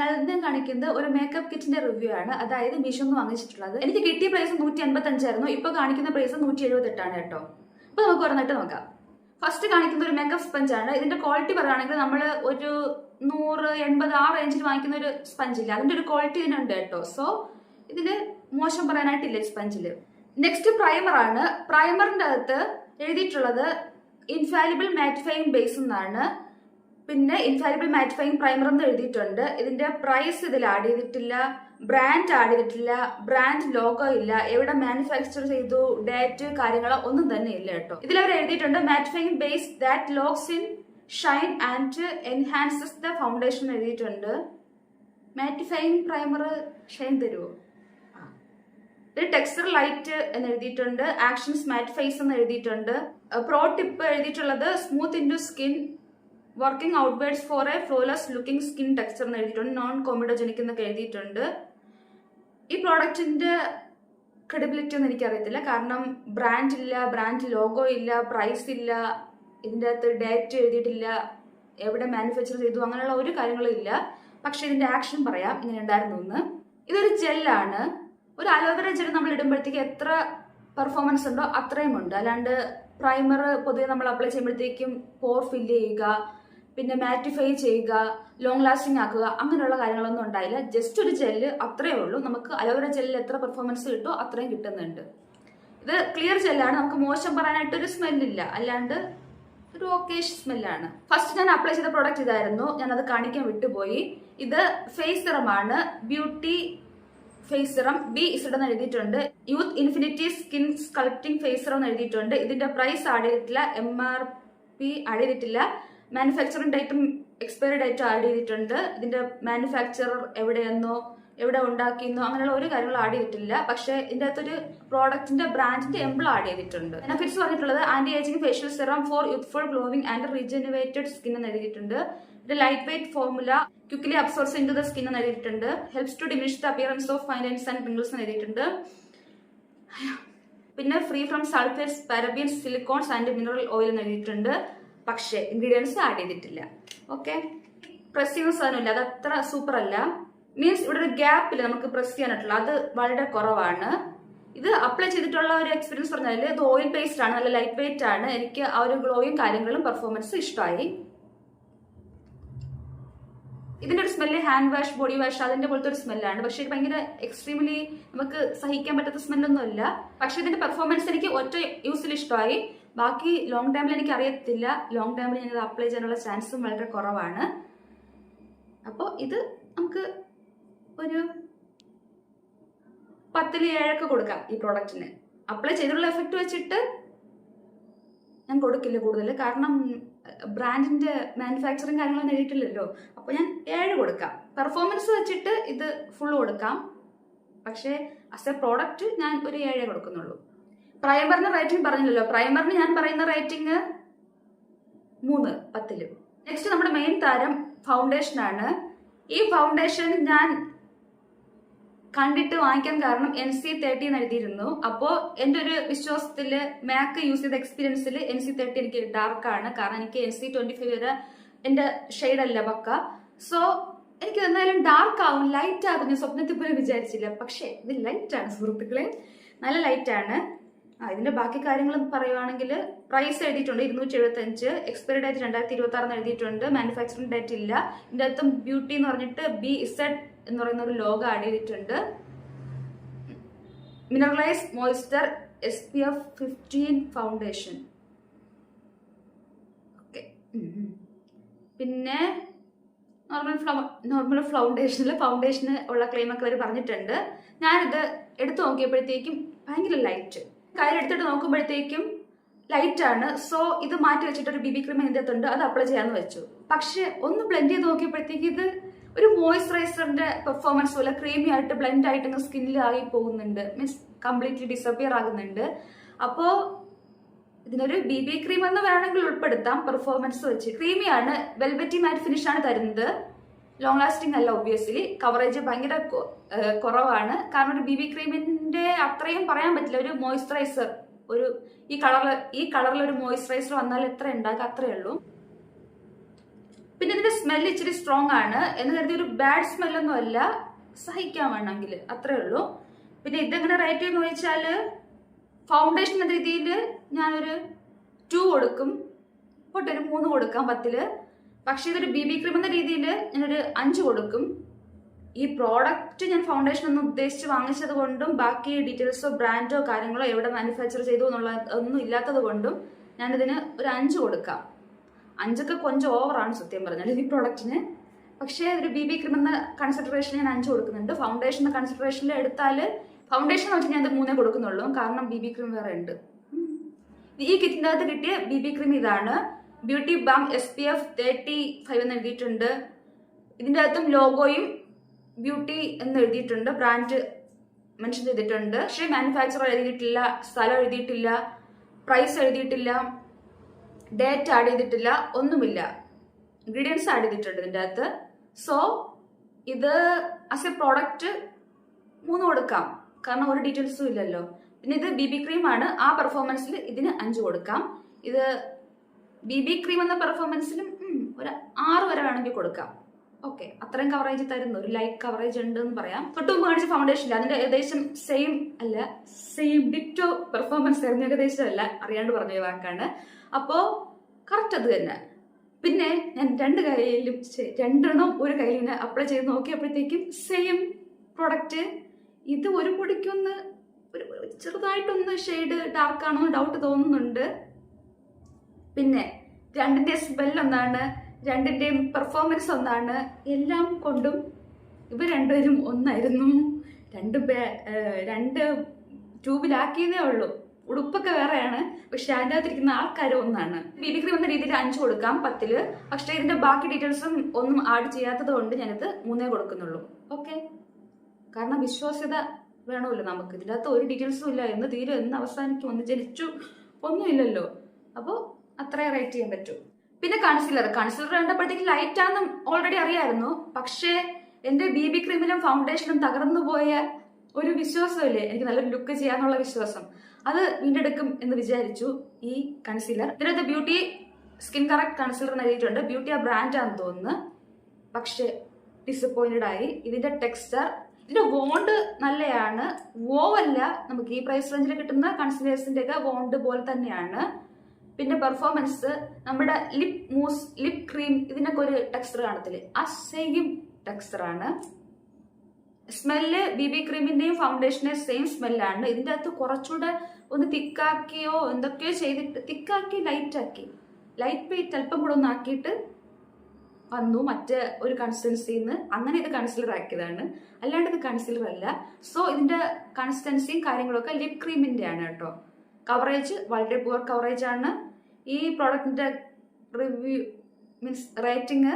ചാനലിൽ കാണിക്കുന്നത് ഒരു മേക്കപ്പ് കിറ്റിന്റെ റിവ്യൂ ആണ്. അതായത് മീഷോന്ന് വാങ്ങിച്ചിട്ടുള്ളത്. എനിക്ക് കിട്ടിയ പ്രൈസ് നൂറ്റി അൻപത്തഞ്ചായിരുന്നു ഇപ്പൊ കാണിക്കുന്ന പ്രൈസ് നൂറ്റി എഴുപത്തി എട്ടാണ് കേട്ടോ. അപ്പൊ നമുക്ക് പറഞ്ഞിട്ട് നോക്കാം. ഫസ്റ്റ് കാണിക്കുന്ന ഒരു മേക്കപ്പ് സ്പഞ്ച് ആണ്. ഇതിന്റെ ക്വാളിറ്റി പറയുകയാണെങ്കിൽ നമ്മൾ ഒരു നൂറ് എൺപത് ആ റേഞ്ചിൽ വാങ്ങിക്കുന്ന ഒരു സ്പഞ്ച് ഇല്ല. അതിന്റെ ഒരു ക്വാളിറ്റി ഇതിനുണ്ട് കേട്ടോ. സോ ഇതിന് മോശം പറയാനായിട്ടില്ല സ്പഞ്ചിൽ നെക്സ്റ്റ് പ്രൈമർ ആണ്. പ്രൈമറിന്റെ അകത്ത് എഴുതിയിട്ടുള്ളത് ഇൻഫാലിബിൾ ഫൈൻ ബേസ് എന്നാണ്. പിന്നെ ഇൻഫാലിബിൾ മാറ്റിഫൈങ് പ്രൈമർ എന്ന് എഴുതിയിട്ടുണ്ട്. ഇതിന്റെ പ്രൈസ് ഇതിൽ ആഡ് ചെയ്തിട്ടില്ല. ബ്രാൻഡ് ആഡ് ചെയ്തിട്ടില്ല. ബ്രാൻഡ് ലോഗോ ഇല്ല. എവിടെ മാനുഫാക്ചർ ചെയ്തു ഡേറ്റ് കാര്യങ്ങളോ ഒന്നും തന്നെ ഇല്ല കേട്ടോ. ഇതിൽ അവർ എഴുതിയിട്ടുണ്ട് mattifying base that locks in shine and enhances the foundation എഴുതിയിട്ടുണ്ട്. മാറ്റിഫൈങ് പ്രൈമർ ഷൈൻ തരുമോ ഇത് ടെക്സ്ചർ ലൈറ്റ് എന്ന് എഴുതിയിട്ടുണ്ട്. ആക്ഷൻ സ്മാറ്റ് ഫേസ് എന്ന് എഴുതിയിട്ടുണ്ട്. പ്രോ ടിപ്പ് എഴുതിയിട്ടുള്ളത് smooth into skin working outwards for a flawless looking skin texture എന്ന് എഴുതിയിട്ടുണ്ട്. നോൺ കോമിഡോജനിക് എന്നൊക്കെ എഴുതിയിട്ടുണ്ട്. ഈ പ്രോഡക്റ്റിന്റെ ക്രെഡിബിലിറ്റി ഒന്നും എനിക്കറിയത്തില്ല. കാരണം ബ്രാൻഡ് ഇല്ല ബ്രാൻഡ് ലോഗോ ഇല്ല പ്രൈസ് ഇല്ല ഇതിന്റെ അകത്ത് ഡേറ്റ് എഴുതിയിട്ടില്ല എവിടെ മാനുഫാക്ചർ ചെയ്തു അങ്ങനെയുള്ള ഒരു കാര്യങ്ങളും ഇല്ല. പക്ഷെ ഇതിന്റെ ആക്ഷൻ പറയാം. ഇങ്ങനെ ഉണ്ടായിരുന്നു എന്ന് ഇതൊരു ജെല്ലാണ് ഒരു അലോവേറ ജെൽ നമ്മൾ ഇടുമ്പോഴത്തേക്ക് എത്ര പെർഫോമൻസ് ഉണ്ടോ അത്രയും ഉണ്ട്. അല്ലാണ്ട് പ്രൈമർ പൊതുവെ നമ്മൾ അപ്ലൈ ചെയ്യുമ്പോഴത്തേക്കും പോർ ഫില്ല് ചെയ്യുക പിന്നെ മാറ്റിഫൈ ചെയ്യുക ലോങ് ലാസ്റ്റിംഗ് ആക്കുക അങ്ങനെയുള്ള കാര്യങ്ങളൊന്നും ഉണ്ടായില്ല. ജസ്റ്റ് ഒരു ജെല്ല് അത്രയേ ഉള്ളൂ. നമുക്ക് അലോവേര ജെല്ലിൽ എത്ര പെർഫോമൻസ് കിട്ടുമോ അത്രയും കിട്ടുന്നുണ്ട്. ഇത് ക്ലിയർ ജെല്ലാണ് നമുക്ക് മോശം പറയാനായിട്ട് ഒരു സ്മെല്ലില്ല അല്ലാണ്ട് ഒരു ഓക്കേഷ് സ്മെല്ലാണ് ഫസ്റ്റ് ഞാൻ അപ്ലൈ ചെയ്ത പ്രോഡക്റ്റ് ഇതായിരുന്നു. ഞാൻ അത് കാണിക്കാൻ വിട്ടുപോയി. ഇത് face സിറമാണ് beauty face serum B Z എന്ന് എഴുതിയിട്ടുണ്ട്. Youth infinity skin sculpting face serum എന്ന് എഴുതിയിട്ടുണ്ട്. ഇതിന്റെ പ്രൈസ് ആഡ് ചെയ്തിട്ടില്ല. എം ആർ പി ആഡ് ചെയ്തിട്ടില്ല. മാനുഫാക്ചറിംഗ് ഡേറ്റും എക്സ്പയറി ഡേറ്റും ആഡ് ചെയ്തിട്ടുണ്ട്. ഇതിന്റെ മാനുഫാക്ചറർ എവിടെയെന്നോ എവിടെ ഉണ്ടാക്കിയെന്നോ അങ്ങനെയുള്ള ഒരു കാര്യങ്ങളും ആഡ് ചെയ്തിട്ടില്ല. പക്ഷേ ഇതിന്റെ അകത്തൊരു പ്രോഡക്റ്റിന്റെ ബ്രാൻഡിന്റെ എംബിൾ ആഡ് ചെയ്തിട്ടുണ്ട്. ബെനിഫിറ്റ്സ് പറഞ്ഞിട്ടുള്ളത് anti ageing facial serum for youthful glowing and rejuvenated skin എന്ന് എഴുതിയിട്ടുണ്ട്. ഇത് light weight formula quickly absorbs into the skin എന്ന് എഴുതിയിട്ടുണ്ട്. Helps to diminish the appearance of fine lines and wrinkles എന്ന് എഴുതിയിട്ടുണ്ട്. പിന്നെ free from sulphates parabens silicones and mineral oil എന്ന് എഴുതിയിട്ടുണ്ട്. പക്ഷേ ഇൻഗ്രീഡിയൻസ് ആഡ് ചെയ്തിട്ടില്ല. ഓക്കെ പ്രസ് ചെയ്യുന്ന സാധനമില്ല. അത് അത്ര സൂപ്പർ അല്ല. മീൻസ് ഇവിടെ ഒരു ഗ്യാപ്പില്ല നമുക്ക് പ്രസ് ചെയ്യാനായിട്ടുള്ള. അത് വളരെ കുറവാണ്. ഇത് അപ്ലൈ ചെയ്തിട്ടുള്ള ഒരു എക്സ്പീരിയൻസ് പറഞ്ഞാൽ ഇത് ഓയിൽ ബേസ്ഡ് ആണ്. നല്ല ലൈറ്റ് വെയിറ്റ് ആണ്. എനിക്ക് ആ ഒരു ഗ്ലോയും കാര്യങ്ങളും പെർഫോമൻസ് ഇഷ്ടമായി. ഇതിന്റെ ഒരു smell hand wash body wash അതിന്റെ പോലത്തെ ഒരു സ്മെല്ലാണ് പക്ഷെ ഭയങ്കര എക്സ്ട്രീംലി നമുക്ക് സഹിക്കാൻ പറ്റാത്ത സ്മെല്ലൊന്നും അല്ല പക്ഷേ ഇതിന്റെ പെർഫോമൻസ് എനിക്ക് ഒറ്റ യൂസിൽ ഇഷ്ടമായി. ബാക്കി ലോങ് ടൈമിൽ എനിക്ക് അറിയത്തില്ല ലോങ് ടൈമിൽ ഞാനത് അപ്ലൈ ചെയ്യാനുള്ള ചാൻസും വളരെ കുറവാണ്. അപ്പോൾ ഇത് നമുക്ക് ഒരു പത്തിൽ ഏഴൊക്കെ കൊടുക്കാം ഈ പ്രോഡക്റ്റിന് അപ്ലൈ ചെയ്തിട്ടുള്ള എഫക്റ്റ് വെച്ചിട്ട് ഞാൻ കൊടുക്കില്ല കൂടുതൽ കാരണം ബ്രാൻഡിന്റെ മാനുഫാക്ചറിങ് കാര്യങ്ങളൊന്നും എഴുതിയിട്ടില്ലല്ലോ. അപ്പോൾ ഞാൻ ഏഴ് കൊടുക്കാം. പെർഫോമൻസ് വെച്ചിട്ട് ഇത് ഫുൾ കൊടുക്കാം. പക്ഷേ അസ് എ പ്രോഡക്റ്റ് ഞാൻ ഒരു ഏഴേ കൊടുക്കുന്നുള്ളൂ. പ്രൈമറിന് റേറ്റിംഗ് പറഞ്ഞില്ലല്ലോ. പ്രൈമറിന് ഞാൻ പറയുന്ന റേറ്റിംഗ് മൂന്ന് പത്തിൽ. നെക്സ്റ്റ് നമ്മുടെ മെയിൻ താരം ഫൗണ്ടേഷൻ ആണ്. ഈ ഫൗണ്ടേഷൻ ഞാൻ കണ്ടിട്ട് വാങ്ങിക്കാൻ കാരണം എൻ സി തേർട്ടി എന്ന് എഴുതിയിരുന്നു. അപ്പോൾ എന്റെ ഒരു വിശ്വാസത്തിൽ മാക്ക് യൂസ് ചെയ്ത എക്സ്പീരിയൻസിൽ എൻ സി തേർട്ടി എനിക്ക് ഡാർക്കാണ് കാരണം എനിക്ക് എൻ സി ട്വന്റി ഫൈവ് വരെ എന്റെ ഷെയ്ഡല്ല പക്ക. സോ എനിക്ക് എന്തായാലും ഡാർക്ക് ആവും. ലൈറ്റ് ആകും ഞാൻ സ്വപ്നത്തിൽ പോലും വിചാരിച്ചില്ല. പക്ഷേ ഇത് ലൈറ്റ് ആണ് സുഹൃത്തുക്കളെ. നല്ല ലൈറ്റ് ആണ്. ഇതിന്റെ ബാക്കി കാര്യങ്ങൾ പറയുവാണെങ്കിൽ പ്രൈസ് എഴുതിയിട്ടുണ്ട് ഇരുന്നൂറ്റി എഴുപത്തി അഞ്ച് എക്സ്പയറി ഡേറ്റ് രണ്ടായിരത്തി ഇരുപത്തി ആറ് എഴുതിയിട്ടുണ്ട് മാനുഫാക്ചറിംഗ് ഡേറ്റ് ഇല്ല. ഇതിന്റെ അകത്തും ബ്യൂട്ടി എന്ന് പറഞ്ഞിട്ട് ബി ഇസഡ് എന്ന് പറയുന്ന ഒരു ലോഗ് ആഡ് ചെയ്തിട്ടുണ്ട്. Mineralise moisture S P F fifteen foundation okay പിന്നെ നോർമൽ നോർമൽ ഫൗണ്ടേഷനിൽ ഫൗണ്ടേഷന് ഉള്ള ക്ലെയിമൊക്കെ അവർ പറഞ്ഞിട്ടുണ്ട്. ഞാനിത് എടുത്തു നോക്കിയപ്പോഴത്തേക്കും ഭയങ്കര ലൈറ്റ് കയ്യിലെടുത്തിട്ട് നോക്കുമ്പോഴത്തേക്കും ലൈറ്റ് ആണ് സോ ഇത് മാറ്റി വെച്ചിട്ട് ഒരു ബി ബി ക്രീം ഇതിന്റെ അടുത്തുണ്ട് അത് അപ്ലൈ ചെയ്യാന്ന് വെച്ചു. പക്ഷെ ഒന്ന് ബ്ലെൻഡ് ചെയ്ത് നോക്കിയപ്പോഴത്തേക്ക് ഇത് ഒരു മോയ്സ്ചറൈസറിന്റെ പെർഫോമൻസ് പോലെ ക്രീമി ആയിട്ട് ബ്ലെൻഡ് ആയിട്ട് സ്കിന്നിൽ ആയി പോകുന്നുണ്ട്. മീൻസ് കംപ്ലീറ്റ്ലി ഡിസപ്പിയർ ആകുന്നുണ്ട്. അപ്പോ ഇതിനൊരു ബി ബി ക്രീം എന്ന് വേണമെങ്കിൽ ഉൾപ്പെടുത്താം. പെർഫോമൻസ് വെച്ച്. ക്രീമിയാണ് വെൽവെറ്റി മാറ്റ് ആണ് തരുന്നത്. ലോങ് ലാസ്റ്റിംഗ് അല്ല ഒബ്വിയസ്ലി കവറേജ് ഭയങ്കര കുറവാണ്. കാരണം ഒരു ബി ബി ക്രീമിന്റെ അത്രയും പറയാൻ പറ്റില്ല. ഒരു മോയ്സ്ചറൈസർ ഒരു ഈ കളറിൽ ഈ കളറിൽ ഒരു മോയ്സ്ചറൈസർ വന്നാൽ എത്ര ഉണ്ടാക്കുക അത്രയേ ഉള്ളൂ. പിന്നെ ഇതിന്റെ സ്മെൽ ഇച്ചിരി സ്ട്രോങ് ആണ്. എന്ന് കരുതി ഒരു ബാഡ് സ്മെല്ലൊന്നും അല്ല. സഹിക്കാൻ വേണമെങ്കിൽ അത്രയേ ഉള്ളൂ. പിന്നെ ഇതെങ്ങനെ റേറ്റ് എന്ന് ചോദിച്ചാൽ ഫൗണ്ടേഷൻ എന്ന രീതിയിൽ ഞാനൊരു ടു കൊടുക്കും. പോട്ടെ ഒരു മൂന്ന് കൊടുക്കാം പത്തിൽ. പക്ഷേ ഇതൊരു ബി ബി ക്രീം എന്ന രീതിയിൽ ഞാനൊരു അഞ്ച് കൊടുക്കും. ഈ പ്രോഡക്റ്റ് ഞാൻ ഫൗണ്ടേഷൻ ഒന്നും ഉദ്ദേശിച്ച് വാങ്ങിച്ചത് കൊണ്ടും ബാക്കി ഡീറ്റെയിൽസോ ബ്രാൻഡോ കാര്യങ്ങളോ എവിടെ മാനുഫാക്ചർ ചെയ്തു എന്നുള്ള ഒന്നും ഇല്ലാത്തത് കൊണ്ടും ഞാനിതിന് ഒരു അഞ്ച് കൊടുക്കാം. അഞ്ചൊക്കെ കൊഞ്ചം ഓവറാണ് സത്യം പറഞ്ഞാൽ ഈ പ്രോഡക്റ്റിന് പക്ഷേ ഒരു ബി ബി ക്രീം എന്ന കൺസിഡറേഷൻ ഞാൻ അഞ്ച് കൊടുക്കുന്നുണ്ട്. ഫൗണ്ടേഷൻ എന്ന കൺസിഡറേഷനിൽ എടുത്താൽ ഫൗണ്ടേഷൻ വെച്ച് ഞാൻ ഇത് മൂന്നേ കൊടുക്കുന്നുള്ളൂ. കാരണം ബി ബി ക്രീം വേറെ ഉണ്ട്. ഈ കിറ്റിന്റെ അകത്ത് കിട്ടിയ ബി ബി ക്രീം ഇതാണ്. Beauty balm S P F thirty five എന്ന് എഴുതിയിട്ടുണ്ട്. ഇതിന്റെ അകത്തും ലോഗോയും ബ്യൂട്ടി എന്ന് എഴുതിയിട്ടുണ്ട്. ബ്രാൻഡ് മെൻഷൻ ചെയ്തിട്ടുണ്ട്. പക്ഷേ മാനുഫാക്ചറർ എഴുതിയിട്ടില്ല സ്ഥലം എഴുതിയിട്ടില്ല പ്രൈസ് എഴുതിയിട്ടില്ല ഡേറ്റ് ആഡ് ചെയ്തിട്ടില്ല ഒന്നുമില്ല. ഇൻഗ്രീഡിയൻസ് ആഡ് ചെയ്തിട്ടുണ്ട് ഇതിന്റെ അകത്ത്. സോ ഇത് ആസ് എ പ്രോഡക്റ്റ് മൂന്ന് കൊടുക്കാം. കാരണം ഒരു ഡീറ്റെയിൽസും ഇല്ലല്ലോ. പിന്നെ ഇത് ബി ബി ക്രീം ആണ്. ആ പെർഫോമൻസിൽ ഇതിന് അഞ്ച് കൊടുക്കാം. ഇത് ബി ബി ക്രീം എന്ന പെർഫോമൻസിലും ഒരു ആറ് വരെ വേണമെങ്കിൽ കൊടുക്കാം. ഓക്കെ അത്രയും കവറേജ് തരുന്നു. ഒരു ലൈറ്റ് കവറേജ് ഉണ്ട് എന്ന് പറയാം. തൊട്ട് മുമ്പ് കാണിച്ച ഫൗണ്ടേഷൻ അതിന്റെ ഏകദേശം സെയിം അല്ല സെയിം ഡിറ്റോ പെർഫോമൻസ് തരുന്ന ഏകദേശം അല്ല അറിയാണ്ട് പറഞ്ഞ വാക്കാണ്. അപ്പോ കറക്റ്റ് അത് തന്നെ. പിന്നെ ഞാൻ രണ്ട് കയ്യിലും ശ- രണ്ടെണ്ണം ഒരു കയ്യിൽ ഇങ്ങനെ അപ്ലൈ ചെയ്ത് നോക്കിയപ്പോഴത്തേക്കും സെയിം പ്രൊഡക്റ്റ് ഇത് ഒരു പൊടിക്കൊന്ന് ഒരു ചെറുതായിട്ടൊന്ന് ഷെയ്ഡ് ഡാർക്ക് ആണോ ഡൗട്ട് തോന്നുന്നുണ്ട്. പിന്നെ രണ്ടിന്റെ സ്മെൽ ഒന്നാണ് രണ്ടിന്റെയും പെർഫോമൻസ് ഒന്നാണ്. എല്ലാം കൊണ്ടും ഇവ രണ്ടുപേരും ഒന്നായിരുന്നു. രണ്ട് രണ്ട് ട്യൂബിലാക്കിയതേ ഉള്ളൂ. ഉടുപ്പൊക്കെ വേറെയാണ് പക്ഷെ അതിന്റെ അകത്തിരിക്കുന്ന ആൾക്കാർ ഒന്നാണ്. ബിബിക്രീം എന്ന രീതിയിൽ അഞ്ച് കൊടുക്കാം പത്തിൽ. പക്ഷേ ഇതിന്റെ ബാക്കി ഡീറ്റെയിൽസും ഒന്നും ആഡ് ചെയ്യാത്തത് കൊണ്ട് ഞാനിത് മൂന്നേ കൊടുക്കുന്നുള്ളൂ. ഓക്കെ? കാരണം വിശ്വാസ്യത വേണമല്ലോ നമുക്ക്. ഇതിന്റെ അകത്ത് ഒരു ഡീറ്റെയിൽസും ഇല്ല. എന്ന് തീരെ എന്ന് അവസാനിക്കും. ഒന്ന് ജനിച്ചു. ഒന്നുമില്ലല്ലോ. അപ്പോൾ അത്രേ റേറ്റ് ചെയ്യാൻ പറ്റൂ. പിന്നെ കൺസിലർ കൺസിലർ കണ്ടപ്പോഴത്തേക്ക് ലൈറ്റ് ആണെന്ന് ഓൾറെഡി അറിയായിരുന്നു. പക്ഷേ എന്റെ ബി ബി ക്രീമിലും ഫൗണ്ടേഷനും തകർന്നു പോയ ഒരു വിശ്വാസമില്ലേ? എനിക്ക് നല്ലൊരു ലുക്ക് ചെയ്യാന്നുള്ള വിശ്വാസം. അത് വീണ്ടെടുക്കും എന്ന് വിചാരിച്ചു ഈ കൺസീലർ ഇതിനകത്ത് ബ്യൂട്ടി സ്കിൻ കറക്റ്റ് കൺസീലർ നൽകിയിട്ടുണ്ട് ബ്യൂട്ടി ആ ആണെന്ന് തോന്നുന്നു. പക്ഷെ ഡിസപ്പോയിന്റഡ് ആയി. ഇതിന്റെ ടെക്സ്ചർ ഇതിന്റെ വോണ്ട് നല്ലതാണ് വോവല്ല നമുക്ക് ഈ പ്രൈസ് റേഞ്ചിൽ കിട്ടുന്ന കൺസീലേഴ്സിന്റെ ഒക്കെ വോണ്ട് പോലെ തന്നെയാണ്. പിന്നെ പെർഫോമൻസ് നമ്മുടെ ലിപ് മൂസ് ലിപ് ക്രീം ഇതിനൊക്കെ ഒരു ടെക്സ്ചർ കാണത്തില്ലേ? ആ സെയിം ടെക്സ്ചർ ആണ്. സ്മെല്ല് ബി ബി ക്രീമിന്റെയും ഫൗണ്ടേഷന്റെ സെയിം സ്മെല്ലാണ് ഇതിന്റെ അകത്ത് കുറച്ചുകൂടെ ഒന്ന് തിക്കാക്കിയോ എന്തൊക്കെയോ ചെയ്തിട്ട് തിക്കാക്കി ലൈറ്റ് ആക്കി. ലൈറ്റ് വെയിറ്റ് അല്പം കൂടെ ഒന്ന് ആക്കിയിട്ട് വന്നു. മറ്റേ ഒരു കൺസിസ്റ്റൻസിയിൽ നിന്ന് അങ്ങനെ ഇത് കൺസിലർ ആക്കിയതാണ്. അല്ലാണ്ട് ഇത് കൺസിലർ അല്ല. സോ ഇതിന്റെ കൺസിസ്റ്റൻസിയും കാര്യങ്ങളൊക്കെ ലിപ് ക്രീമിന്റെ ആണ് കേട്ടോ. കവറേജ് വളരെ പുവർ കവറേജ് ആണ്. ഈ പ്രോഡക്റ്റിന്റെ റിവ്യൂ മീൻസ് റേറ്റിംഗ്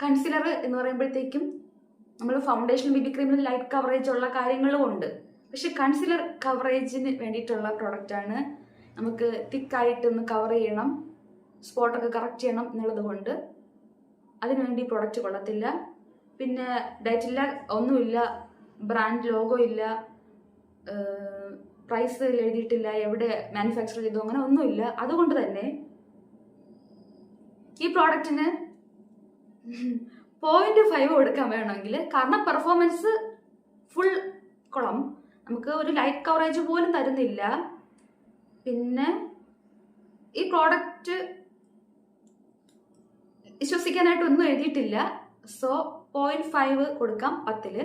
കൺസിലർ എന്ന് പറയുമ്പോഴത്തേക്കും നമ്മൾ ഫൗണ്ടേഷൻ ബിബി ക്രീമിൽ ലൈറ്റ് കവറേജ് ഉള്ള കാര്യങ്ങളും ഉണ്ട്. പക്ഷെ കൺസിലർ കവറേജിന് വേണ്ടിയിട്ടുള്ള പ്രോഡക്റ്റാണ് നമുക്ക് തിക്കായിട്ട് ഒന്ന് കവർ ചെയ്യണം സ്പോട്ടൊക്കെ കറക്റ്റ് ചെയ്യണം എന്നുള്ളത് കൊണ്ട്. അതിനുവേണ്ടി പ്രോഡക്റ്റ് കൊള്ളത്തില്ല. പിന്നെ ഡേറ്റില്ല ഒന്നുമില്ല ബ്രാൻഡ് ലോഗോ ഇല്ല പ്രൈസ് എഴുതിയിട്ടില്ല എവിടെ മാനുഫാക്ചർ ചെയ്തു അങ്ങനെ ഒന്നുമില്ല. അതുകൊണ്ട് തന്നെ ഈ പ്രോഡക്റ്റിന് പോയിന്റ് ഫൈവ് കൊടുക്കാൻ വേണമെങ്കിൽ കാരണം പെർഫോമൻസ് ഫുൾ കുളം നമുക്ക് ഒരു ലൈറ്റ് കവറേജ് പോലും തരുന്നില്ല. പിന്നെ ഈ പ്രോഡക്റ്റ് വിശ്വസിക്കാനായിട്ട് ഒന്നും എഴുതിയിട്ടില്ല. സോ പോയിന്റ് ഫൈവ് കൊടുക്കാം പത്തിൽ.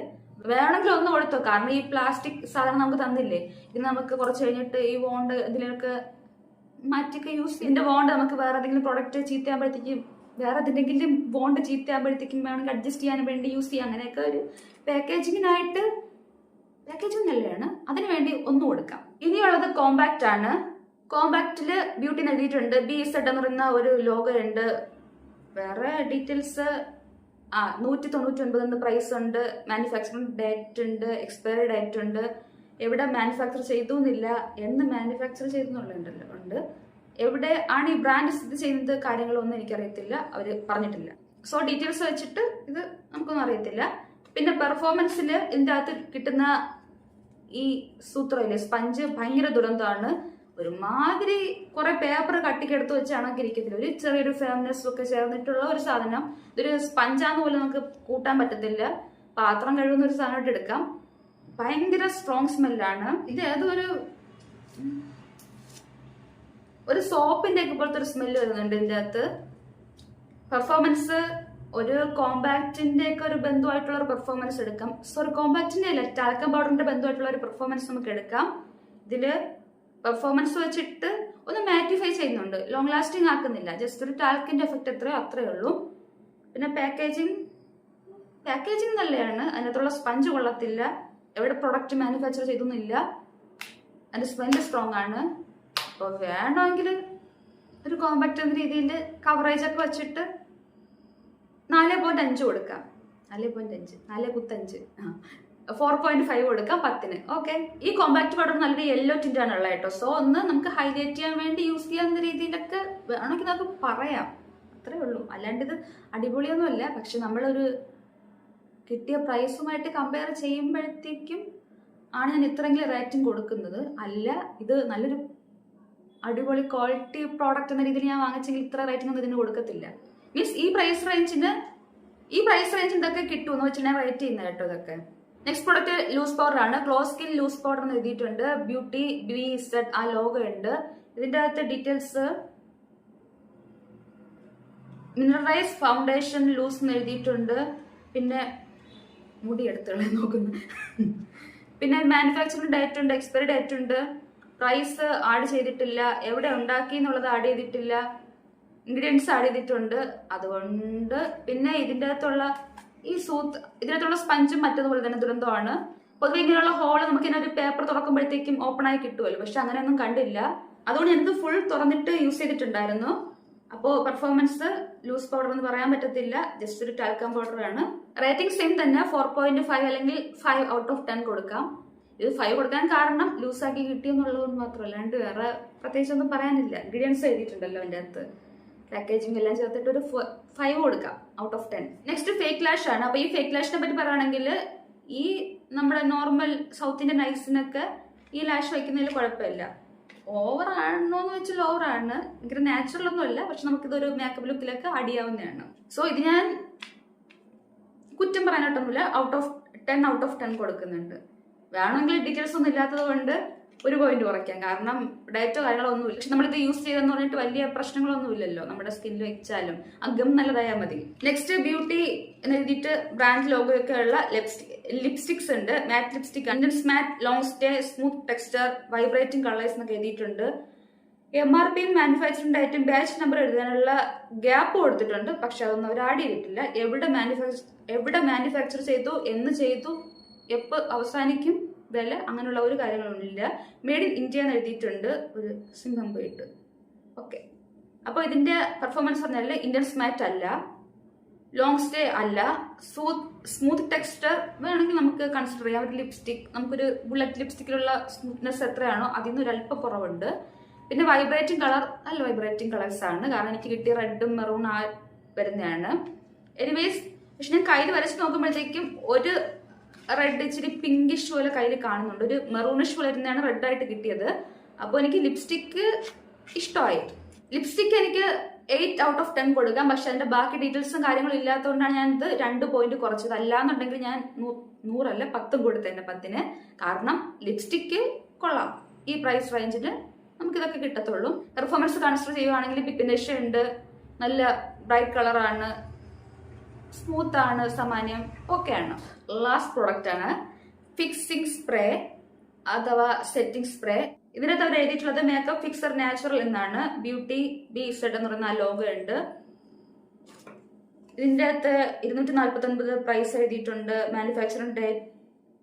വേണമെങ്കിൽ ഒന്ന് കൊടുത്തോ. കാരണം ഈ പ്ലാസ്റ്റിക് സാധനം നമുക്ക് തന്നില്ലേ? ഇത് നമുക്ക് കുറച്ച് കഴിഞ്ഞിട്ട് ഈ വോണ്ട് ഇതിലൊക്കെ മാറ്റിയൊക്കെ യൂസ് ഇതിന്റെ വോണ്ട് നമുക്ക് വേറെ എന്തെങ്കിലും പ്രൊഡക്റ്റ് ചീത്തയാകുമ്പോഴത്തേക്കും വേറെ എന്തെങ്കിലും ബോണ്ട് ചീത്തയാകുമ്പോഴത്തേക്കും വേണമെങ്കിൽ അഡ്ജസ്റ്റ് ചെയ്യാൻ വേണ്ടി യൂസ് ചെയ്യാം. അങ്ങനെയൊക്കെ ഒരു പാക്കേജിങ്ങിനായിട്ട് പാക്കേജിങ് നല്ലതാണ്. അതിന് വേണ്ടി ഒന്നും കൊടുക്കാം. ഇനിയുള്ളത് കോമ്പാക്റ്റ് ആണ്. കോമ്പാക്റ്റിൽ ബ്യൂട്ടി നൽകിയിട്ടുണ്ട് ബി സെഡ് എന്ന് പറയുന്ന ഒരു ലോഗോ ഉണ്ട്. വേറെ ഡീറ്റെയിൽസ് ആ നൂറ്റി തൊണ്ണൂറ്റി ഒൻപത് എന്ന് പ്രൈസ് ഉണ്ട് മാനുഫാക്ചറിംഗ് ഡേറ്റ് ഉണ്ട് എക്സ്പയറി ഡേറ്റ് ഉണ്ട്. എവിടെ മാനുഫാക്ചർ ചെയ്തു എന്നില്ല എന്ന് മാനുഫാക്ചർ ചെയ്തെന്നുള്ളതുണ്ടല്ലോ ഉണ്ട്. എവിടെ ആണ് ഈ ബ്രാൻഡ് സ്ഥിതി ചെയ്യുന്നത് കാര്യങ്ങളൊന്നും എനിക്കറിയത്തില്ല അവർ പറഞ്ഞിട്ടില്ല. സോ ഡീറ്റെയിൽസ് വെച്ചിട്ട് ഇത് നമുക്കൊന്നും അറിയത്തില്ല. പിന്നെ പെർഫോമൻസിൽ ഇതിന്റെ അകത്ത് കിട്ടുന്ന ഈ സൂത്രമില്ലേ സ്പഞ്ച് ഭയങ്കര ദുരന്തമാണ്. ഒരുമാതിരി കുറെ പേപ്പർ കട്ടിക്കെടുത്ത് വെച്ച് അണക്കിരിക്കത്തില്ല ഒരു ചെറിയൊരു ഫേംനെസ് ഒക്കെ ചേർന്നിട്ടുള്ള ഒരു സാധനം. ഇതൊരു സ്പഞ്ചാന്ന് പോലും നമുക്ക് കൂട്ടാൻ പറ്റത്തില്ല. പാത്രം കഴുകുന്ന ഒരു സാധനമായിട്ട് എടുക്കാം. ഭയങ്കര സ്ട്രോങ് സ്മെല്ലാണ് ഇത് ഏതൊരു ഒരു സോപ്പിന്റെ ഒക്കെ പോലത്തെ ഒരു സ്മെല്ല് വരുന്നുണ്ട് ഇതിന്റെ അകത്ത്. പെർഫോമൻസ് ഒരു കോമ്പാക്റ്റിന്റെ ഒക്കെ ഒരു ബന്ധുവായിട്ടുള്ള ഒരു പെർഫോമൻസ് എടുക്കാം. സോറി കോമ്പാക്റ്റിന്റെ അല്ല ടാൽക്കം പൗഡറിന്റെ ബന്ധുവായിട്ടുള്ള ഒരു പെർഫോമൻസ് നമുക്ക് എടുക്കാം. ഇതിൽ പെർഫോമൻസ് വെച്ചിട്ട് ഒന്ന് മാറ്റിഫൈ ചെയ്യുന്നുണ്ട്. Long lasting ആക്കുന്നില്ല. ജസ്റ്റ് ഒരു ടാൽക്കിന്റെ എഫക്റ്റ് എത്രയോ അത്രയേ ഉള്ളൂ. പിന്നെ പാക്കേജിങ് പാക്കേജിങ് നല്ലതാണ് അതിനകത്തുള്ള സ്പഞ്ച് കൊള്ളത്തില്ല. എവിടെ പ്രൊഡക്റ്റ് മാനുഫാക്ചർ ചെയ്തൊന്നുമില്ല. അതിന്റെ സ്മെല്ല് സ്ട്രോങ് ആണ്. അപ്പോൾ വേണമെങ്കിൽ ഒരു കോമ്പാക്ട് എന്ന രീതിയിൽ കവറേജ് ഒക്കെ വെച്ചിട്ട് നാല് പോയിന്റ് അഞ്ച് കൊടുക്കാം. നാല് പോയിന്റ് അഞ്ച്. നാല് കുത്തഞ്ച്. ഫോർ പോയിന്റ് ഫൈവ് കൊടുക്കാം പത്തിന്. ഓക്കെ ഈ കോമ്പാക്ട് പൗഡർ നല്ലൊരു യെല്ലോ ടിന്റ് ആണ് ഉള്ളത് കേട്ടോ. സോ ഒന്ന് നമുക്ക് ഹൈലൈറ്റ് ചെയ്യാൻ വേണ്ടി യൂസ് ചെയ്യാവുന്ന രീതിയിലൊക്കെ വേണമെങ്കിൽ നമുക്ക് പറയാം. അത്രേ ഉള്ളൂ. അല്ലാണ്ട് ഇത് അടിപൊളിയൊന്നുമല്ല. പക്ഷെ നമ്മളൊരു കിട്ടിയ പ്രൈസുമായിട്ട് കമ്പയർ ചെയ്യുമ്പോഴത്തേക്കും ആണ് ഞാൻ ഇത്രയെങ്കിലും റേറ്റിംഗ് കൊടുക്കുന്നത്. അല്ല ഇത് നല്ലൊരു അടിപൊളി ക്വാളിറ്റി പ്രോഡക്റ്റ് എന്ന രീതിയിൽ ഞാൻ വാങ്ങിച്ചെങ്കിൽ ഇത്ര റേറ്റിംഗ് ഒന്നും ഇതിന് കൊടുക്കത്തില്ല. മീൻസ് ഈ പ്രൈസ് റേഞ്ചിന് ഈ പ്രൈസ് റേഞ്ച് ഇതൊക്കെ കിട്ടുമെന്ന് വെച്ചിട്ടുണ്ടെങ്കിൽ റേറ്റ് ചെയ്യുന്നത് കേട്ടോ ഇതൊക്കെ. നെക്സ്റ്റ് പ്രോഡക്റ്റ് ലൂസ് പൗഡർ ആണ്. ക്ലോസ് സ്കിൻ ലൂസ് പൗഡർ എന്ന് എഴുതിയിട്ടുണ്ട്. ബ്യൂട്ടി ബി സെറ്റ് ആ ലോഗോ ഉണ്ട് ഇതിന്റെ അകത്ത് ഡീറ്റെയിൽസ് മിനറലൈസ് ഫൗണ്ടേഷൻ ലൂസ് എന്ന് എഴുതിയിട്ടുണ്ട്. പിന്നെ മുടി എടുത്തുള്ള നോക്കുന്നു. പിന്നെ മാനുഫാക്ചറിംഗ് ഡേറ്റ് ഉണ്ട് എക്സ്പയറി ഡേറ്റ് ഉണ്ട്. പ്രൈസ് ആഡ് ചെയ്തിട്ടില്ല. എവിടെ ഉണ്ടാക്കി എന്നുള്ളത് ആഡ് ചെയ്തിട്ടില്ല. ഇൻഗ്രീഡിയൻസ് ആഡ് ചെയ്തിട്ടുണ്ട്. അതുകൊണ്ട് പിന്നെ ഇതിന്റെ അകത്തുള്ള ഈ സൂത്ത് ഇതിനകത്തുള്ള സ്പഞ്ചും മറ്റതുപോലെ തന്നെ ദുരന്തമാണ്. പൊതുവെ ഇങ്ങനെയുള്ള ഹോൾ നമുക്ക് ഇങ്ങനെ ഒരു പേപ്പർ തുറക്കുമ്പോഴത്തേക്കും ഓപ്പൺ ആയി കിട്ടുമല്ലോ പക്ഷെ അങ്ങനെയൊന്നും കണ്ടില്ല. അതുകൊണ്ട് ഞാനിത് ഫുൾ തുറന്നിട്ട് യൂസ് ചെയ്തിട്ടുണ്ടായിരുന്നു. അപ്പോൾ പെർഫോമൻസ് ലൂസ് പൗഡർ എന്ന് പറയാൻ പറ്റത്തില്ല. ജസ്റ്റ് ഒരു ടാൽക്കം പൗഡറാണ് റേറ്റിംഗ് സെയിം തന്നെ. ഫോർ പോയിന്റ് ഫൈവ് അല്ലെങ്കിൽ ഫൈവ് ഔട്ട് ഓഫ് ടെൻ കൊടുക്കാം. ഇത് ഫൈവ് കൊടുക്കാൻ കാരണം ലൂസാക്കി കിട്ടിയെന്നുള്ളത് കൊണ്ട് രണ്ട് വേറെ പ്രത്യേകിച്ചൊന്നും പറയാനില്ല. ഇൻഗ്രീഡിയൻസ് എഴുതിയിട്ടുണ്ടല്ലോ അതിന്റെ അകത്ത്. പാക്കേജിംഗ് എല്ലാം ചേർത്തിട്ട് ഒരു ഫൈവ് കൊടുക്കാം out of ten next fake lash ആണ്. അപ്പൊ ഈ ഫേക്ക് ലാഷിനെ പറ്റി പറയുകയാണെങ്കിൽ ഈ നമ്മുടെ നോർമൽ സൗത്ത് ഇന്ത്യൻ ഐസിനൊക്കെ ഈ ലാഷ് വയ്ക്കുന്നതിൽ കുഴപ്പമില്ല. ഓവർ ആണോ എന്ന് വെച്ചാൽ ഓവർ ആണ്. ഭയങ്കര നാച്ചുറൽ ഒന്നും അല്ല. പക്ഷെ നമുക്കിതൊരു മേക്കപ്പ് ലുക്കിലൊക്കെ അടിയാവുന്നതാണ് സോ ഇത് ഞാൻ കുറ്റം പറയാനായിട്ടൊന്നുമില്ല. Out of ten out of ten കൊടുക്കുന്നുണ്ട്. വേണമെങ്കിൽ ഡീറ്റെയിൽസ് ഒന്നും ഇല്ലാത്തത് കൊണ്ട് ഒരു പോയിന്റ് കുറയ്ക്കാം. കാരണം ഡയറ്റോ കാര്യങ്ങളൊന്നുമില്ല. പക്ഷെ നമ്മളിത് യൂസ് ചെയ്തെന്ന് പറഞ്ഞിട്ട് വലിയ പ്രശ്നങ്ങളൊന്നും ഇല്ലല്ലോ നമ്മുടെ സ്കിന്നിൽ വെച്ചാലും. അഗം നല്ലതായാൽ മതി. നെക്സ്റ്റ് ബ്യൂട്ടി എന്ന് എഴുതിയിട്ട് ബ്രാൻഡ് ലോഗോയൊക്കെ ഉള്ള ലിപ്സ്റ്റിക് ലിപ്സ്റ്റിക്സ് ഉണ്ട് matte lipstick condense matte long stay smooth texture vibrating colours എന്നൊക്കെ എഴുതിയിട്ടുണ്ട്. എം ആർ പിയും മാനുഫാക്ചറിംഗ് ഡേറ്റും ബാച്ച് നമ്പർ എഴുതാനുള്ള ഗ്യാപ്പ് കൊടുത്തിട്ടുണ്ട്. പക്ഷെ അതൊന്നും അവർ ആഡ് ചെയ്തിട്ടില്ല. എവിടെ മാനുഫാക്ചർ എവിടെ മാനുഫാക്ചർ ചെയ്തു എന്ന് ചെയ്തു എപ്പോൾ അവസാനിക്കും? വില അങ്ങനെയുള്ള ഒരു കാര്യങ്ങളൊന്നുമില്ല മെയ്ഡ് ഇൻ ഇന്ത്യ എന്ന് എഴുതിയിട്ടുണ്ട് ഒരു സിംഹം പോയിട്ട്. ഓക്കെ അപ്പോൾ ഇതിന്റെ പെർഫോമൻസ് പറഞ്ഞാൽ ഇന്ത്യൻ സ്മാറ്റ് അല്ല ലോങ് സ്റ്റേ അല്ല സ്മൂത്ത് ടെക്സ്ചർ വേണമെങ്കിൽ നമുക്ക് കൺസിഡർ ചെയ്യാം. ഒരു ലിപ്സ്റ്റിക് നമുക്കൊരു ബുള്ളറ്റ് ലിപ്സ്റ്റിക്കിലുള്ള സ്മൂത്ത്നെസ് എത്രയാണോ അതിൽ നിന്ന് ഒരല്പം കുറവുണ്ട്. പിന്നെ വൈബ്രേറ്റിംഗ് കളർ നല്ല വൈബ്രേറ്റിംഗ് കളേഴ്സ് ആണ്. കാരണം എനിക്ക് കിട്ടിയ റെഡും മെറൂൺ ആ വരുന്നതാണ്. എനിവേസ് പക്ഷെ ഞാൻ കയ്യിൽ വരച്ച് നോക്കുമ്പോഴത്തേക്കും ഒരു റെഡ് ഇച്ചിരി പിങ്കിഷ് പോലെ കയ്യിൽ കാണുന്നുണ്ട്. ഒരു മെറൂണിഷ് പോലെ ഇരുന്നാണ് റെഡായിട്ട് കിട്ടിയത്. അപ്പോൾ എനിക്ക് ലിപ്സ്റ്റിക്ക് ഇഷ്ടമായി. ലിപ്സ്റ്റിക്ക് എനിക്ക് എയ്റ്റ് ഔട്ട് ഓഫ് ടെൻ കൊടുക്കാം. പക്ഷെ അതിന്റെ ബാക്കി ഡീറ്റെയിൽസും കാര്യങ്ങളും ഇല്ലാത്തതുകൊണ്ടാണ് ഞാൻ ഇത് രണ്ട് പോയിന്റ് കുറച്ചത്. അല്ലാന്നുണ്ടെങ്കിൽ ഞാൻ നൂറല്ല പത്തും കൊടുത്തന്നെ പത്തിന്. കാരണം ലിപ്സ്റ്റിക്ക് കൊള്ളാം. ഈ പ്രൈസ് റേഞ്ചിൽ നമുക്കിതൊക്കെ കിട്ടത്തുള്ളൂ. പെർഫോമൻസ് കൺസിഡർ ചെയ്യുവാണെങ്കിൽ പിഗ്നേഷൻ ഉണ്ട് നല്ല ബ്രൈറ്റ് കളറാണ് സ്മൂത്ത് ആണ് സാമാന്യം ആണ് ലാസ്റ്റ് പ്രോഡക്റ്റ് ആണ്. ഫിക്സിംഗ് സ്പ്രേ അഥവാ സെറ്റിംഗ് സ്പ്രേ ഇതിനകത്ത് അവർ എഴുതിയിട്ടുള്ളത് മേക്കപ്പ് ഫിക്സർ നാച്ചുറൽ എന്നാണ്. ബ്യൂട്ടി ബി സെഡ് എന്ന് പറയുന്ന ആ ലോഗോ ഉണ്ട്. ഇതിന്റെ അകത്ത് ഇരുന്നൂറ്റി നാൽപ്പത്തി ഒൻപത് പ്രൈസ് എഴുതിയിട്ടുണ്ട് manufacturing date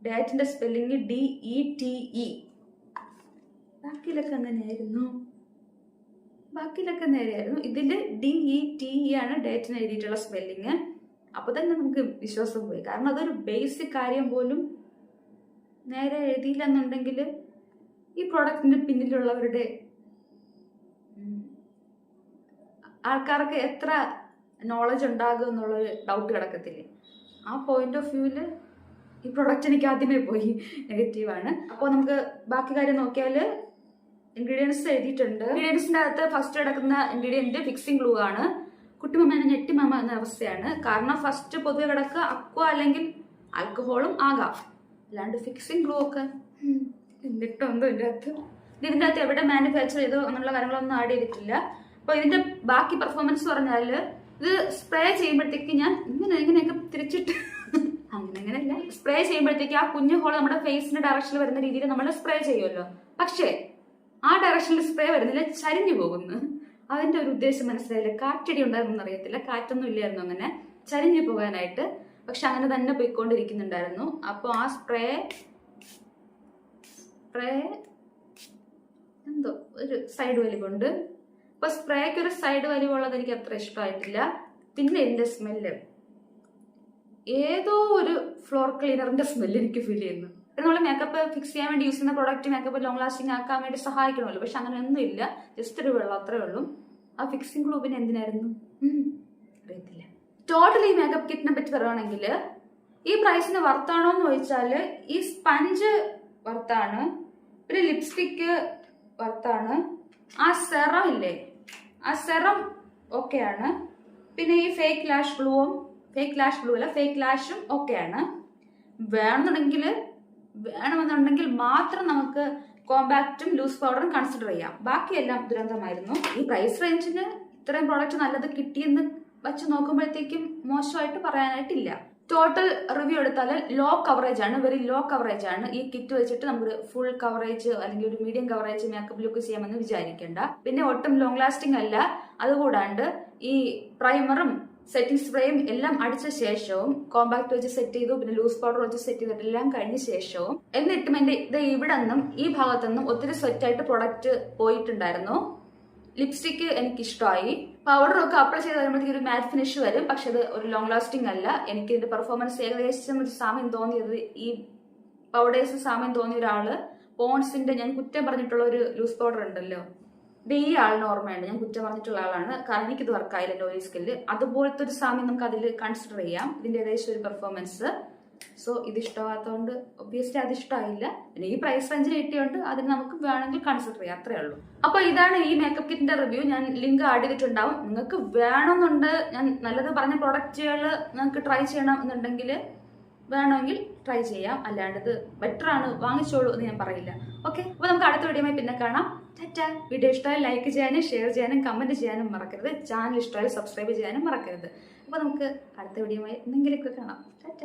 ഡേറ്റിന്റെ spelling D E T E ബാക്കിയിലൊക്കെ അങ്ങനെയായിരുന്നു. ബാക്കിയിലൊക്കെ നേരെയായിരുന്നു. ഇതിൽ ഡി ഇ ടി ഇ ആണ് ഡേറ്റിന് എഴുതിയിട്ടുള്ള സ്പെല്ലിങ് അപ്പൊ തന്നെ നമുക്ക് വിശ്വാസം പോയി. കാരണം അതൊരു ബേസിക് കാര്യം പോലും നേരെ എഴുതിയില്ല എന്നുണ്ടെങ്കിൽ ഈ പ്രോഡക്റ്റിന്റെ പിന്നിലുള്ളവരുടെ ആൾക്കാർക്ക് എത്ര നോളജ് ഉണ്ടാകും എന്നുള്ളൊരു ഡൗട്ട് കിടക്കത്തില്ലേ? ആ പോയിന്റ് ഓഫ് വ്യൂവിൽ ഈ പ്രൊഡക്റ്റ് എനിക്ക് ആദ്യമേ പോയി നെഗറ്റീവാണ് അപ്പോൾ നമുക്ക് ബാക്കി കാര്യം നോക്കിയാൽ ഇൻഗ്രീഡിയൻസ് എഴുതിയിട്ടുണ്ട്. ഇൻഗ്രീഡിയൻസിന്റെ അകത്ത് ഫസ്റ്റ് കിടക്കുന്ന ഇൻഗ്രീഡിയന്റ് ഫിക്സിംഗ് ഗ്ലൂ ആണ്. കുട്ടിമമ്മേനെ ഞെട്ടിമമ്മ എന്ന അവസ്ഥയാണ്. കാരണം ഫസ്റ്റ് പൊതുവെ കിടക്കുക അക്വ അല്ലെങ്കിൽ ആൽക്കഹോളും ആകാം. അല്ലാണ്ട് ഫിക്സിംഗ് ഗ്ലൂ ഒക്കെ. എന്നിട്ടോ എന്തോ ഇതിന്റെ അകത്ത്. ഇത് ഇതിന്റെ അകത്ത് എവിടെ മാനുഫാക്ചർ ചെയ്തോ എന്നുള്ള കാര്യങ്ങളൊന്നും ആഡ് ചെയ്തിട്ടില്ല. അപ്പൊ ഇതിന്റെ ബാക്കി പെർഫോമൻസ് പറഞ്ഞാൽ ഇത് സ്പ്രേ ചെയ്യുമ്പോഴത്തേക്ക് ഞാൻ ഇങ്ങനെ ഇങ്ങനെയൊക്കെ തിരിച്ചിട്ട് അങ്ങനെ അങ്ങനെയല്ല സ്പ്രേ ചെയ്യുമ്പോഴത്തേക്ക് ആ കുഞ്ഞു ഹോൾ നമ്മുടെ ഫേസിന്റെ ഡയറക്ഷനിൽ വരുന്ന രീതിയിൽ നമ്മൾ സ്പ്രേ ചെയ്യുമല്ലോ. പക്ഷേ ആ ഡയറക്ഷനിൽ സ്പ്രേ വരുന്നില്ല ചരിഞ്ഞു പോകുന്നു. അതിന്റെ ഒരു ഉദ്ദേശം മനസ്സിലായില്ല. കാറ്റടി ഉണ്ടായിരുന്നു അറിയത്തില്ല കാറ്റൊന്നും ഇല്ലായിരുന്നു അങ്ങനെ. ചരിഞ്ഞു പോകാനായിട്ട്. പക്ഷെ അങ്ങനെ തന്നെ പോയിക്കൊണ്ടിരിക്കുന്നുണ്ടായിരുന്നു. അപ്പോൾ ആ സ്പ്രേ സ്പ്രേ എന്തോ ഒരു സൈഡ് വലിവുണ്ട് അപ്പൊ സ്പ്രേക്ക് ഒരു സൈഡ് വലിവുള്ളത് എനിക്ക് അത്ര ഇഷ്ടമായിട്ടില്ല. പിന്നെ എന്റെ സ്മെല്ല്. ഏതോ ഒരു ഫ്ലോർ ക്ലീനറിന്റെ സ്മെല്ല് എനിക്ക് ഫീൽ ചെയ്യുന്നു. നമ്മൾ മേക്കപ്പ് ഫിക്സ് ചെയ്യാൻ വേണ്ടി യൂസ് ചെയ്യുന്ന പ്രോഡക്റ്റ് മേക്കപ്പ് ലോങ് ലാസ്റ്റിംഗ് ആക്കാൻ വേണ്ടി സഹായിക്കണമല്ലോ. പക്ഷെ അങ്ങനെ ഒന്നും ഇല്ല. ജസ്റ്റ് ഒരു വെള്ളം അത്രേ ഉള്ളൂ. ആ ഫിക്സിംഗ് ഗ്ലൂ പിന്നെ എന്തിനായിരുന്നു? അറിയത്തില്ല. ടോട്ടൽ ഈ മേക്കപ്പ് കിറ്റിനെ പറ്റി പറയുകയാണെങ്കിൽ ഈ പ്രൈസിന് വർത്താണോ എന്ന് ചോദിച്ചാൽ ഈ സ്പഞ്ച് വർത്താണ് പിന്നെ ലിപ്സ്റ്റിക്ക് വർത്താണ് ആ സെറം ഇല്ലേ? ആ സെറം ഓക്കെയാണ് പിന്നെ ഈ ഫേക്ക് ലാഷ് ഗ്ലൂവും ഫേക്ക് ലാഷ് ഗ്ലൂ അല്ല ഫേക്ക് ലാഷും ഓക്കെയാണ് വേണമെന്നുണ്ടെങ്കിൽ വേണമെന്നുണ്ടെങ്കിൽ മാത്രം നമുക്ക് കോമ്പാക്റ്റും ലൂസ് പൗഡറും കൺസിഡർ ചെയ്യാം. ബാക്കിയെല്ലാം ദുരന്തമായിരുന്നു. ഈ പ്രൈസ് റേഞ്ചിന് ഇത്രയും പ്രോഡക്റ്റ് നല്ലത് കിട്ടിയെന്ന് വെച്ച് നോക്കുമ്പോഴത്തേക്കും മോശമായിട്ട് പറയാനായിട്ടില്ല. ടോട്ടൽ റിവ്യൂ എടുത്താൽ ലോ കവറേജ് ആണ് വെരി ലോ കവറേജ് ആണ്. ഈ കിറ്റ് വെച്ചിട്ട് നമുക്ക് ഫുൾ കവറേജ് അല്ലെങ്കിൽ ഒരു മീഡിയം കവറേജ് മേക്കപ്പ് ലുക്ക് ചെയ്യാമെന്ന് വിചാരിക്കേണ്ട. പിന്നെ ഒട്ടും ലോങ് ലാസ്റ്റിംഗ് അല്ല അതുകൂടാണ്ട് ഈ പ്രൈമറും സെറ്റിംഗ് സ്പ്രേയും എല്ലാം അടിച്ച ശേഷവും കോമ്പാക്ട് വെച്ച് സെറ്റ് ചെയ്തു പിന്നെ ലൂസ് പൗഡർ വെച്ച് സെറ്റ് ചെയ്തിട്ട് എല്ലാം കഴിഞ്ഞ ശേഷവും എന്നിട്ടും എന്റെ ഇത് ഇവിടെ നിന്നും ഈ ഭാഗത്തു നിന്നും ഒത്തിരി സ്വെറ്റായിട്ട് പ്രൊഡക്റ്റ് പോയിട്ടുണ്ടായിരുന്നു. ലിപ്സ്റ്റിക്ക് എനിക്ക് ഇഷ്ടമായി പൗഡർ ഒക്കെ അപ്ലൈ ചെയ്ത് വരുമ്പോഴത്തേക്ക് ഒരു മാറ്റ് ഫിനിഷ് വരും. പക്ഷെ അത് ഒരു ലോങ് ലാസ്റ്റിംഗ് അല്ല. എനിക്ക് ഇതിന്റെ പെർഫോമൻസ് ഏകദേശം ഒരു സാമ്യം തോന്നിയത് ഈ പൗഡേഴ്സ് സാമ്യം തോന്നിയ ഒരാൾ. പോൺസിന്റെ ഞാൻ കുറ്റം പറഞ്ഞിട്ടുള്ള ഒരു ലൂസ് പൗഡർ ഉണ്ടല്ലോ. ഇത് ഈ ആളിന് ഓർമ്മയുണ്ട്. ഞാൻ കുറ്റം പറഞ്ഞിട്ടുള്ള ആളാണ്. കാരണം എനിക്കിത് വർക്കായില്ല എന്റെ ഒരു സ്കില്ല് അതുപോലത്തെ ഒരു സാമ്യം നമുക്ക് അതിൽ കൺസിഡർ ചെയ്യാം. ഇതിന്റെ ഏകദേശം ഒരു പെർഫോമൻസ് സോ ഇത് ഇഷ്ടമാകാത്തതുകൊണ്ട് ഒബ്വിയസ്ലി അത് ഇഷ്ടമായില്ല പിന്നെ ഈ പ്രൈസ് റേഞ്ചിൽ കിട്ടിയോണ്ട് അതിന് നമുക്ക് വേണമെങ്കിൽ കൺസിഡർ ചെയ്യാം. അത്രേ ഉള്ളൂ. അപ്പോൾ ഇതാണ് ഈ മേക്കപ്പ് കിറ്റിന്റെ റിവ്യൂ ഞാൻ ലിങ്ക് ആഡ് ചെയ്തിട്ടുണ്ടാവും. നിങ്ങൾക്ക് വേണമെന്നുണ്ട് ഞാൻ നല്ലത് പറഞ്ഞ പ്രൊഡക്റ്റുകൾ നിങ്ങൾക്ക് ട്രൈ ചെയ്യണം എന്നുണ്ടെങ്കിൽ വേണമെങ്കിൽ ട്രൈ ചെയ്യാം. അല്ലാണ്ട് ഇത് ബെറ്റർ ആണ്. വാങ്ങിച്ചോളൂ എന്ന് ഞാൻ പറയില്ല. ഓക്കെ അപ്പൊ നമുക്ക് അടുത്ത വീഡിയോമായി പിന്നെ കാണാം. ടാറ്റ. വീഡിയോ ഇഷ്ടമായി ലൈക്ക് ചെയ്യാനും ഷെയർ ചെയ്യാനും കമന്റ് ചെയ്യാനും മറക്കരുത്. ചാനൽ ഇഷ്ടമായി സബ്സ്ക്രൈബ് ചെയ്യാനും മറക്കരുത്. അപ്പൊ നമുക്ക് അടുത്ത വീഡിയോമായി എന്തെങ്കിലുമൊക്കെ കാണാം. ടാറ്റ.